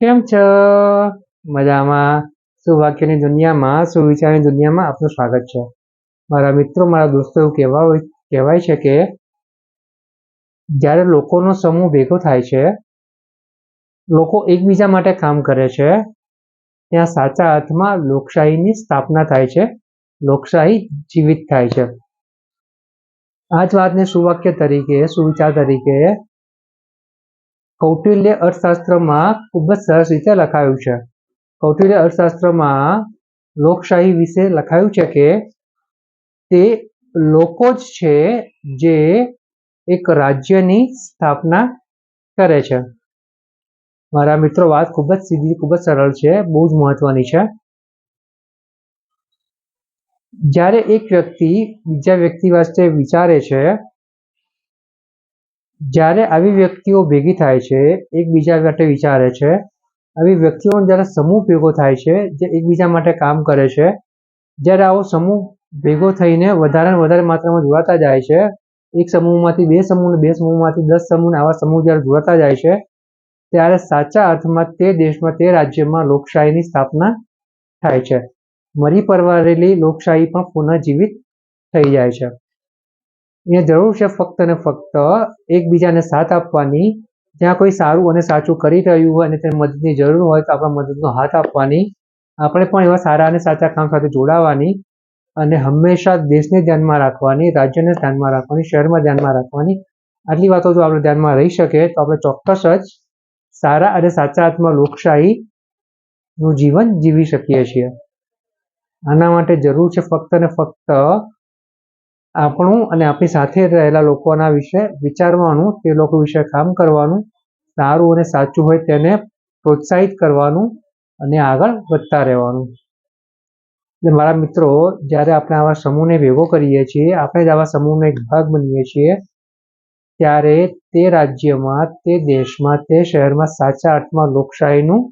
કેમ છો? મજામાં. સુવાક્યની દુનિયામાં, સુવિચારની દુનિયામાં આપનું સ્વાગત છે. મારા મિત્રો, મારા દોસ્તો, એવું કહેવા કહેવાય છે કે જ્યારે લોકોનો સમૂહ ભેગો થાય છે, લોકો એકબીજા માટે કામ કરે છે, ત્યાં સાચા અર્થમાં લોકશાહીની સ્થાપના થાય છે, લોકશાહી જીવિત થાય છે. આ જ વાતને સુવાક્ય તરીકે, સુવિચાર તરીકે કૌટિલ્ય અર્થશાસ્ત્રમાં ખૂબ જ સરસ રીતે લખાયું છે. કૌટિલ્ય અર્થશાસ્ત્રમાં લોકશાહી વિશે લખાયું છે કે તે લોકો જ છે જે એક રાજ્યની સ્થાપના કરે છે. મારા મિત્રો, વાત ખૂબ જ સીધી, ખૂબ જ સરળ છે, બહુ જ મહત્વની છે. જ્યારે એક વ્યક્તિ બીજા વ્યક્તિ વાસ્તે વિચારે છે જ્યારે આવી વ્યક્તિઓ ભેગી થાય છે, એકબીજા માટે વિચારે છે, આવી વ્યક્તિઓનો જ્યારે સમૂહ ભેગો થાય છે, જે એકબીજા માટે કામ કરે છે, જ્યારે આવો સમૂહ ભેગો થઈને વધારે વધારે માત્રામાં જોડાતા જાય છે, એક સમૂહમાંથી બે સમૂહ બે સમૂહમાંથી દસ સમૂહ આવા સમૂહ જ્યારે જોડાતા જાય છે, ત્યારે સાચા અર્થમાં તે દેશમાં, તે રાજ્યમાં લોકશાહીની સ્થાપના થાય છે. મરી પરવારેલી લોકશાહી પણ પુનઃજીવિત થઈ જાય છે. અહીંયા જરૂર છે ફક્ત અને ફક્ત એકબીજાને સાથ આપવાની. જ્યાં કોઈ સારું અને સાચું કરી રહ્યું હોય અને તેને મદદની જરૂર હોય તો આપણા મદદનો હાથ આપવાની. આપણે પણ એવા સારા અને સાચા કામ સાથે જોડાવાની અને હંમેશા દેશને ધ્યાનમાં રાખવાની, રાજ્યને ધ્યાનમાં રાખવાની, શહેરમાં ધ્યાનમાં રાખવાની. આટલી વાતો જો આપણે ધ્યાનમાં રહી શકે તો આપણે ચોક્કસ જ સારા અને સાચા અર્થમાં લોકશાહીનું જીવન જીવી શકીએ છીએ. આના માટે જરૂર છે ફક્ત ને ફક્ત આપણું અને આપણી સાથે રહેલા લોકોના વિશે વિચારવાનું, તે લોકો વિશે કામ કરવાનું, સારું અને સાચું હોય તેને પ્રોત્સાહિત કરવાનું અને આગળ વધતા રહેવાનું. એટલે મારા મિત્રો, જ્યારે આપણે આવા સમૂહને ભેગો કરીએ છીએ, આપણે જ આવા સમૂહનો એક ભાગ બનીએ છીએ, ત્યારે તે રાજ્યમાં, તે દેશમાં, તે શહેરમાં સાચા અર્થમાં લોકશાહીનું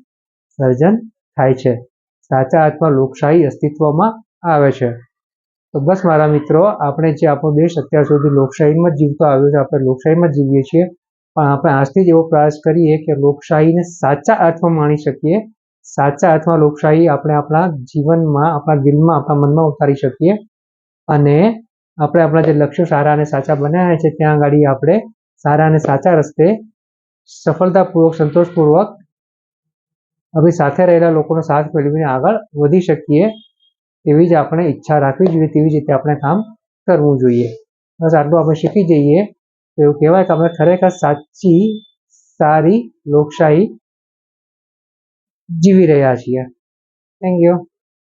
સર્જન થાય છે. સાચા અર્થમાં લોકશાહી અસ્તિત્વમાં આવે છે. તો બસ મારા મિત્રો, આપણે જે આપણો દેશ અત્યાર સુધી લોકશાહીમાં જ જીવતો આવ્યો છે, આપણે લોકશાહીમાં જ જીવીએ છીએ, પણ આપણે આજથી જ એવો પ્રયાસ કરીએ કે લોકશાહીને સાચા અર્થમાં માણી શકીએ, સાચા અર્થમાં લોકશાહી આપણે આપણા જીવનમાં, આપણા દિલમાં, આપણા મનમાં ઉતારી શકીએ અને આપણે આપણા જે લક્ષ્યો સારા અને સાચા બનાવ્યા છે, ત્યાં આગળ આપણે સારા અને સાચા રસ્તે સફળતાપૂર્વક, સંતોષપૂર્વક અભી સાથે રહેલા લોકોનો સાથ મેળવીને આગળ વધી શકીએ એવી જ આપણે ઈચ્છા રાખવી જોઈએ, તેવી જ રીતે આપણે કામ કરવું જોઈએ. બસ આટલું આપણે શીખી જઈએ. તો એવું કહેવાય કે આપણે ખરેખર સાચી, સારી, લોકશાહી જીવી રહ્યા છીએ. Thank you